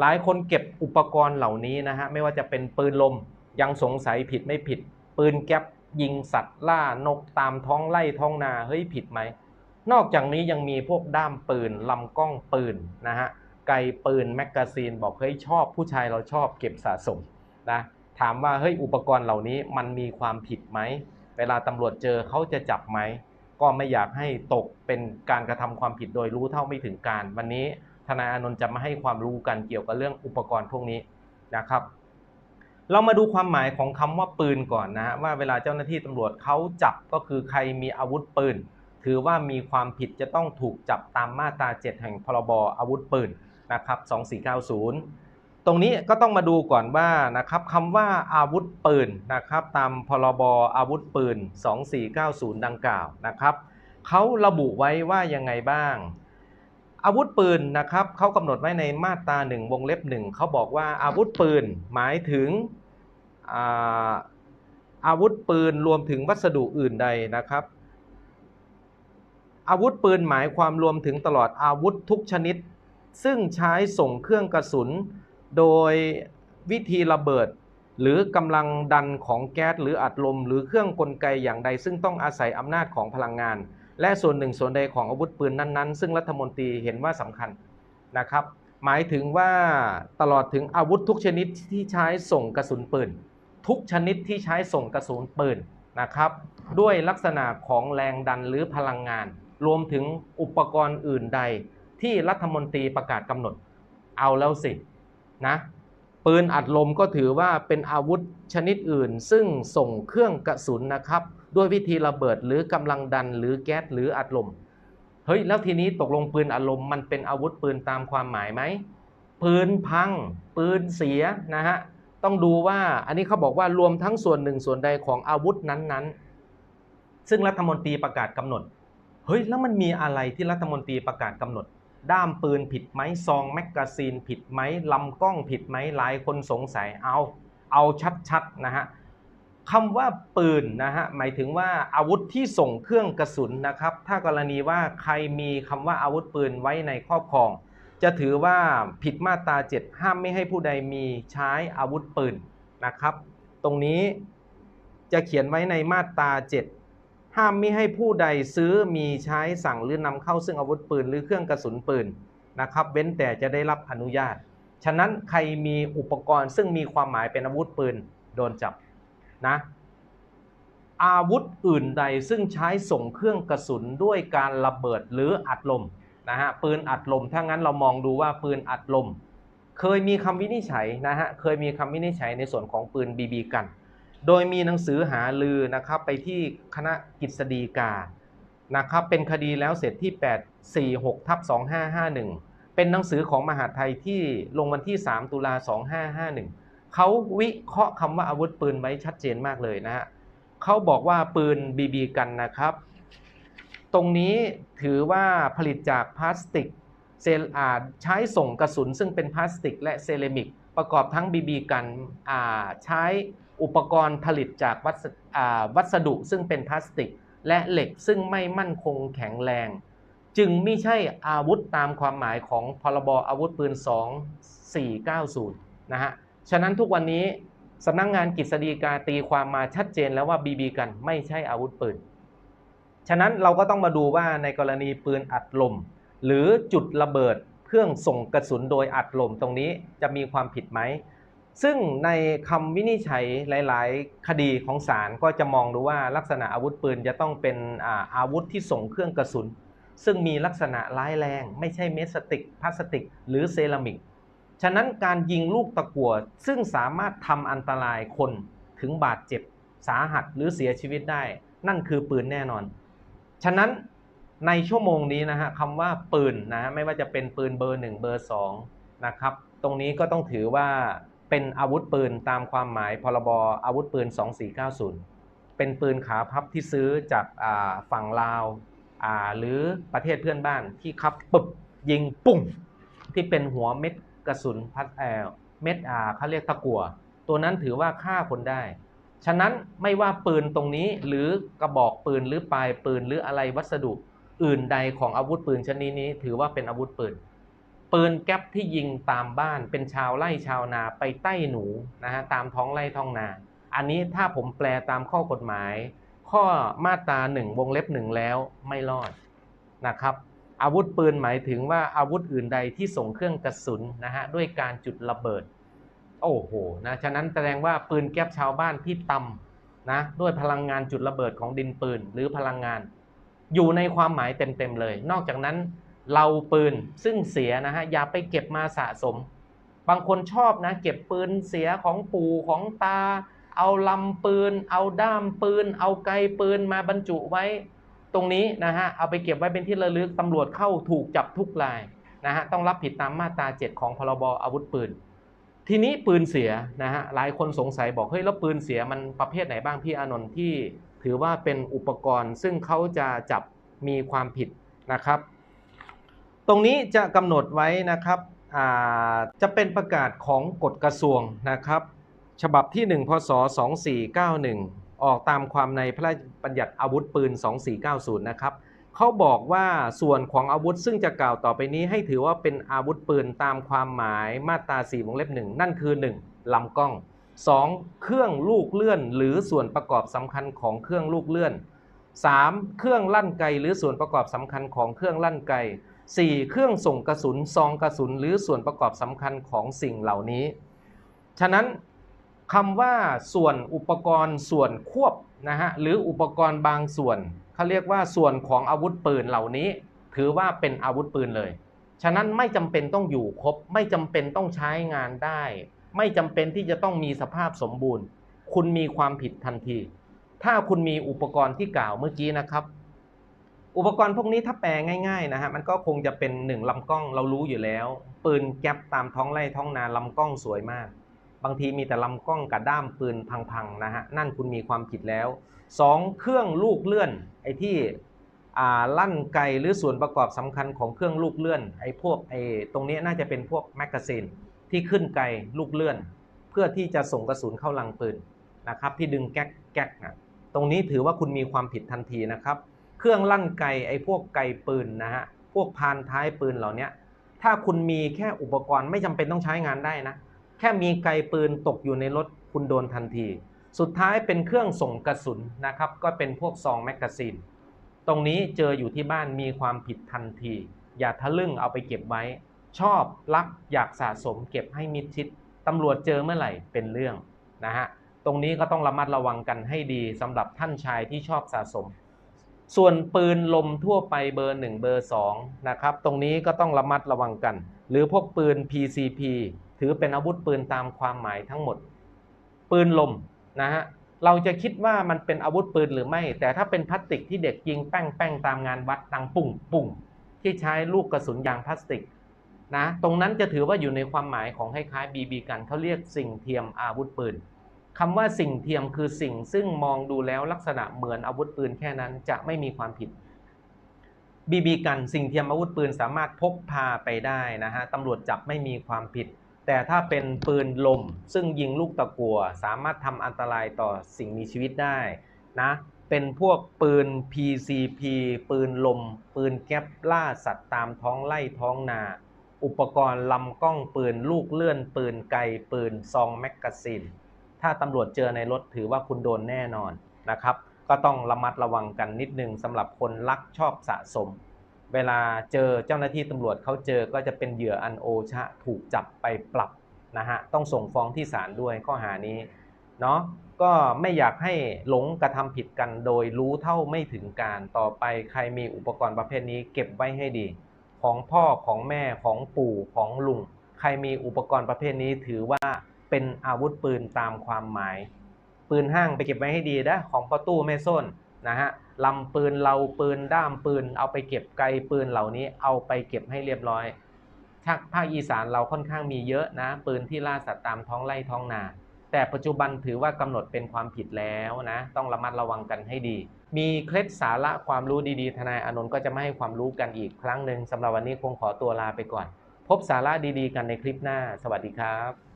หลายคนเก็บอุปกรณ์เหล่านี้นะฮะไม่ว่าจะเป็นปืนลมยังสงสัยผิดไม่ผิด ปืนแก๊ปยิงสัตว์ล่านกตามท้องไร่ท้องนาเฮ้ยผิดไหมนอกจากนี้ยังมีพวกด้ามปืนลำกล้องปืนนะฮะไกปืนแมกกาซีนบอกเฮ้ยชอบผู้ชายเราชอบเก็บสะสมนะถามว่าเฮ้ยอุปกรณ์เหล่านี้มันมีความผิดไหม เวลาตำรวจเจอเขาจะจับไหม ก็ไม่อยากให้ตกเป็นการกระทำความผิดโดยรู้เท่าไม่ถึงการ วันนี้ ทนายอานนท์จะมาให้ความรู้กันเกี่ยวกับเรื่องอุปกรณ์พวกนี้นะครับ เรามาดูความหมายของคำว่าปืนก่อนนะฮะว่าเวลาเจ้าหน้าที่ตำรวจเขาจับก็คือใครมีอาวุธปืน ถือว่ามีความผิดจะต้องถูกจับตามมาตรา 7 แห่งพรบอาวุธปืนนะครับ 2490 ตรงนี้ก็ต้องมาดูก่อนว่านะครับคำว่าอาวุธปืนนะครับ ตามพรบอาวุธปืน 2490 ดังกล่าวนะครับเขาระบุไว้ว่ายังไงบ้าง อาวุธปืนนะครับเขากำหนดไว้ในมาตราหนึ่งวงเล็บหนึ่งเขาบอกว่าอาวุธปืนหมายถึงอ่าอาวุธปืนรวมถึงวัสดุอื่นใดนะครับ อาวุธปืนหมายความรวมถึงตลอดอาวุธทุกชนิด ซึ่งใช้ส่งเครื่องกระสุน โดยวิธีระเบิด หรือกำลังดันของแก๊สหรืออัดลม หรือเครื่องกลไกอย่างใด ซึ่งต้องอาศัยอำนาจของพลังงาน และส่วนหนึ่งส่วนใดของอาวุธปืนนั้นๆ ซึ่งรัฐมนตรีเห็นว่าสำคัญนะครับ หมายถึงว่าตลอดถึงอาวุธทุกชนิดที่ใช้ส่งกระสุนปืน ทุกชนิดที่ใช้ส่งกระสุนปืนนะครับ ด้วยลักษณะของแรงดันหรือพลังงาน รวมถึงอุปกรณ์อื่นใดที่รัฐมนตรีประกาศกำหนด เอาแล้วสินะ ปืนอัดลมก็ถือว่าเป็นอาวุธชนิดอื่น ซึ่งส่งเครื่องกระสุนนะครับ ด้วยวิธีระเบิดหรือกำลังดันหรือแก๊สหรืออัดลมเฮ้ยแล้วทีนี้ตกลงปืนอัดลมมันเป็นอาวุธปืนตามความหมายไหมปืนพัง ปืนเสียนะฮะต้องดูว่าอันนี้เขาบอกว่ารวมทั้งส่วนหนึ่งส่วนใดของอาวุธนั้นๆ ซึ่งรัฐมนตรีประกาศกำหนด เฮ้ยแล้วมันมีอะไรที่รัฐมนตรีประกาศกำหนด ด้ามปืนผิดไหมซองแมกกาซีนผิดไหมลำกล้องผิดไหมหลายคนสงสัยเอาเอาชัดๆนะฮะคำว่าปืนนะฮะหมายถึงว่าอาวุธที่ส่งเครื่องกระสุนนะครับ ถ้ากรณีว่าใครมีคำว่าอาวุธปืนไว้ในครอบครอง จะถือว่าผิดมาตรา7ห้ามไม่ให้ผู้ใดมีใช้อาวุธปืนนะครับ ตรงนี้จะเขียนไว้ในมาตรา7 ห้ามไม่ให้ผู้ใดซื้อมีใช้สั่งหรือนำเข้าซึ่งอาวุธปืนหรือเครื่องกระสุนปืนนะครับเว้นแต่จะได้รับอนุญาต ฉะนั้นใครมีอุปกรณ์ซึ่งมีความหมายเป็นอาวุธปืนโดนจับนะอาวุธอื่นใดซึ่งใช้ส่งเครื่องกระสุนด้วยการระเบิดหรืออัดลมนะฮะปืนอัดลมถ้างั้นเรามองดูว่าปืนอัดลม เคยมีคำวินิจฉัยนะฮะเคยมีคำวินิจฉัยในส่วนของปืนบีบีกัน โดยมีหนังสือหาลือนะครับไปที่คณะกฤษฎีกานะครับเป็นคดีแล้วเสร็จที่ 846ทับ2551 เป็นหนังสือของมหาดไทยที่ลงวันที่ 3 ตุลา 2551 เขาวิเคราะห์คำว่าอาวุธปืนไว้ชัดเจนมากเลยนะฮะเขาบอกว่าปืนบีบีกันนะครับ ตรงนี้ถือว่าผลิตจากพลาสติกเซลอาใช้ส่งกระสุนซึ่งเป็นพลาสติกและเซรามิก ประกอบทั้งบีบีกันอาใช้ อุปกรณ์ผลิตจากวัสวสดุซึ่งเป็นพลาสติก และเหล็กซึ่งไม่มั่นคงแข็งแรง จึงไม่ใช่อาวุธตามความหมายของพรบอาวุธปืน 2490 นะฮะ ฉะนั้นทุกวันนี้สำนักงงานกฤษฎีกาตีความมาชัดเจนแล้วว่าบีบีกันไม่ใช่อาวุธปืน ฉะนั้นเราก็ต้องมาดูว่าในกรณีปืนอัดลม หรือจุดระเบิดเครื่องส่งกระสุนโดยอัดลมตรงนี้จะมีความผิดไหม ซึ่งในคำวินิจฉัยหลาย ๆ คดีของศาลก็จะมองดูว่าลักษณะอาวุธปืนจะต้องเป็นอาอาวุธที่ส่งเครื่องกระสุน ซึ่งมีลักษณะร้ายแรง ไม่ใช่เมสติกพลาสติก หรือเซรามิก ฉะนั้นการยิงลูกตะกั่วซึ่งสามารถทำอันตรายคนถึงบาดเจ็บสาหัสหรือเสียชีวิตได้ นั่นคือปืนแน่นอน ฉะนั้นในชั่วโมงนี้นะฮะคำว่าปืนนะฮะไม่ว่าจะเป็นปืนเบอร์ 1 เบอร์2นะครับตรงนี้ก็ต้องถือว่า เป็นอาวุธปืนตามความหมายพรบอาวุธปืน 2490 เป็นปืนขาพับที่ซื้อจากฝั่งลาวาหรือประเทศเพื่อนบ้านที่คับปึบยิงปุ้งที่เป็นหัวเม็ดกระสุนพัดแอลเม็ดอาเขาเรียกตะกัว ตัวนั้นถือว่าฆ่าคนได้ ฉะนั้นไม่ว่าปืนตรงนี้หรือกระบอกปืนหรือปลายปืนหรืออะไรวัสดุอื่นใดของอาวุธปืนชนิดนี้ ถือว่าเป็นอาวุธปืน ปืนแก๊ปที่ยิงตามบ้านเป็นชาวไร่ชาวนาไปใต้หนูนะฮะตามท้องไร่ท้องนา อันนี้ถ้าผมแปลตามข้อกฎหมาย ข้อมาตราหนึ่งวงเล็บหนึ่งแล้วไม่รอดนะครับอาวุธปืนหมายถึงว่าอาวุธอื่นใดที่ส่งเครื่องกระสุนนะฮะด้วยการจุดระเบิด โอ้โหนะฉะนั้นแสดงว่าปืนแก๊ปชาวบ้านที่ตำนะด้วยพลังงานจุดระเบิดของดินปืนหรือพลังงาน อยู่ในความหมายเต็มๆเลย นอกจากนั้น เราปืนซึ่งเสียนะฮะอย่าไปเก็บมาสะสม บางคนชอบนะ เก็บปืนเสียของปู่ของตา เอาลำปืน เอาด้ามปืน เอาไกปืนมาบรรจุไว้ ตรงนี้นะฮะเอาไปเก็บไว้เป็นที่ระลึกตำรวจเข้าถูกจับทุกรายนะฮะต้องรับผิดตามมาตรา 7 ของพรบอาวุธปืน ทีนี้ปืนเสียนะฮะหลายคนสงสัยบอกเฮ้ยแล้วปืนเสียมันประเภทไหนบ้างพี่อานนท์ที่ถือว่าเป็นอุปกรณ์ซึ่งเขาจะจับมีความผิดนะครับ ตรงนี้จะกำหนดไว้นะครับจะเป็นประกาศของกฎกระทรวงนะครับ ฉบับที่ 1 พศ 2491 ออกตามความในพระราชบัญญัติอาวุธปืน 2490 นะครับเขาบอกว่าส่วนของอาวุธซึ่งจะกล่าวต่อไปนี้ให้ถือว่าเป็นอาวุธปืนตามความหมายมาตรา 4 วงเล็บ 1 นั่นคือ 1. ลำกล้อง 2. เครื่องลูกเลื่อน หรือส่วนประกอบสำคัญของเครื่องลูกเลื่อน 3. เครื่องลั่นไกหรือส่วนประกอบสำคัญของเครื่องลั่นไก 4. เครื่องส่งกระสุนซองกระสุนหรือส่วนประกอบสำคัญของสิ่งเหล่านี้ ฉะนั้นคำว่าส่วนอุปกรณ์ส่วนควบนะฮะหรืออุปกรณ์บางส่วนเขาเรียกว่าส่วนของอาวุธปืนเหล่านี้ ถือว่าเป็นอาวุธปืนเลย ฉะนั้นไม่จำเป็นต้องอยู่ครบ ไม่จำเป็นต้องใช้งานได้ ไม่จำเป็นที่จะต้องมีสภาพสมบูรณ์ คุณมีความผิดทันที ถ้าคุณมีอุปกรณ์ที่กล่าวเมื่อกี้นะครับ อุปกรณ์พวกนี้ถ้าแปลง่ายๆนะฮะมันก็คงจะเป็นหนึ่งลำกล้องเรารู้อยู่แล้ว ปืนแก๊ปตามท้องไร่ท้องนาลำกล้องสวยมาก บางทีมีแต่ลำกล้องกับด้ามปืนพังๆนะฮะนั่นคุณมีความผิดแล้ว 2. เครื่องลูกเลื่อนไอ้ที่ลั่นไกหรือส่วนประกอบสำคัญของเครื่องลูกเลื่อนไอ้พวกไอ้ตรงนี้น่าจะเป็นพวกแมกกาซีนที่ขึ้นไกลูกเลื่อน เพื่อที่จะส่งกระสุนเข้าลังปืนนะครับที่ดึงแก๊กแก๊กนะตรงนี้ถือว่าคุณมีความผิดทันทีนะครับ เครื่องลั่นไกไอ้พวกไกปืนนะฮะพวกพานท้ายปืนเหล่านี้ถ้าคุณมีแค่อุปกรณ์ไม่จำเป็นต้องใช้งานได้นะ แค่มีไกปืนตกอยู่ในรถคุณโดนทันที สุดท้ายเป็นเครื่องส่งกระสุนนะครับ ก็เป็นพวกซองแมกกาซีนตรงนี้เจออยู่ที่บ้านมีความผิดทันที อย่าทะลึ่งเอาไปเก็บไว้ ชอบรักอยากสะสมเก็บให้มิดชิดตำรวจเจอเมื่อไหร่เป็นเรื่องนะฮะตรงนี้ก็ต้องระมัดระวังกันให้ดีสำหรับท่านชายที่ชอบสะสม ส่วนปืนลมทั่วไปเบอร์ 1 เบอร์ 2 นะครับ ตรงนี้ก็ต้องระมัดระวังกัน หรือพวกปืน PCP ถือเป็นอาวุธปืนตามความหมายทั้งหมด ปืนลมนะฮะเราจะคิดว่ามันเป็นอาวุธปืนหรือไม่ แต่ถ้าเป็นพลาสติกที่เด็กยิงแป้งแป้งตามงานวัดดังปุ่งปุ่งที่ใช้ลูกกระสุนยางพลาสติกนะตรงนั้นจะถือว่าอยู่ในความหมายของคล้ายๆบีบีกันเขาเรียกสิ่งเทียมอาวุธปืน คำว่าสิ่งเทียมคือสิ่งซึ่งมองดูแล้วลักษณะเหมือนอาวุธปืนแค่นั้นจะไม่มีความผิดบีบีกันสิ่งเทียมอาวุธปืนสามารถพกพาไปได้นะฮะตำรวจจับไม่มีความผิด แต่ถ้าเป็นปืนลม ซึ่งยิงลูกตะกัว สามารถทำอันตรายต่อสิ่งมีชีวิตได้นะเป็นพวกปืน PCP ปืนลม ปืนแก๊ปล่าสัตว์ตามท้องไร่ท้องนา อุปกรณ์ลำกล้องปืนลูกเลื่อนปืนไกปืนซองแมกกาซีน ถ้าตำรวจเจอในรถถือว่าคุณโดนแน่นอนนะครับ ก็ต้องระมัดระวังกันนิดนึงสำหรับคนรักชอบสะสม เวลาเจอเจ้าหน้าที่ตำรวจเขาเจอก็จะเป็นเหยื่ออันโอชะถูกจับไปปรับนะฮะต้องส่งฟ้องที่ศาลด้วยข้อหานี้เนาะก็ไม่อยากให้หลงกระทำผิดกันโดยรู้เท่าไม่ถึงการต่อไปใครมีอุปกรณ์ประเภทนี้เก็บไว้ให้ดี ของพ่อของแม่ของปู่ของลุง ใครมีอุปกรณ์ประเภทนี้ถือว่า เป็นอาวุธปืนตามความหมาย ปืนห้างไปเก็บไว้ให้ดีนะของประตู้แม่ส้นนะฮะลำปืนเราปืนด้ามปืน เอาไปเก็บไกลปืนเหล่านี้เอาไปเก็บให้เรียบร้อยภาคภาคอีสานเราค่อนข้างมีเยอะนะ ปืนที่ล่าสัตว์ตามท้องไร่ท้องนา แต่ปัจจุบันถือว่ากำหนดเป็นความผิดแล้วนะ ต้องระมัดระวังกันให้ดี มีเคล็ดสาระความรู้ดีๆ ทนายอานนท์ก็จะไม่ให้ความรู้กันอีกครั้งหนึ่งสำหรับวันนี้คงขอตัวลาไปก่อน พบสาระดีๆ กันในคลิปหน้า สวัสดีครับ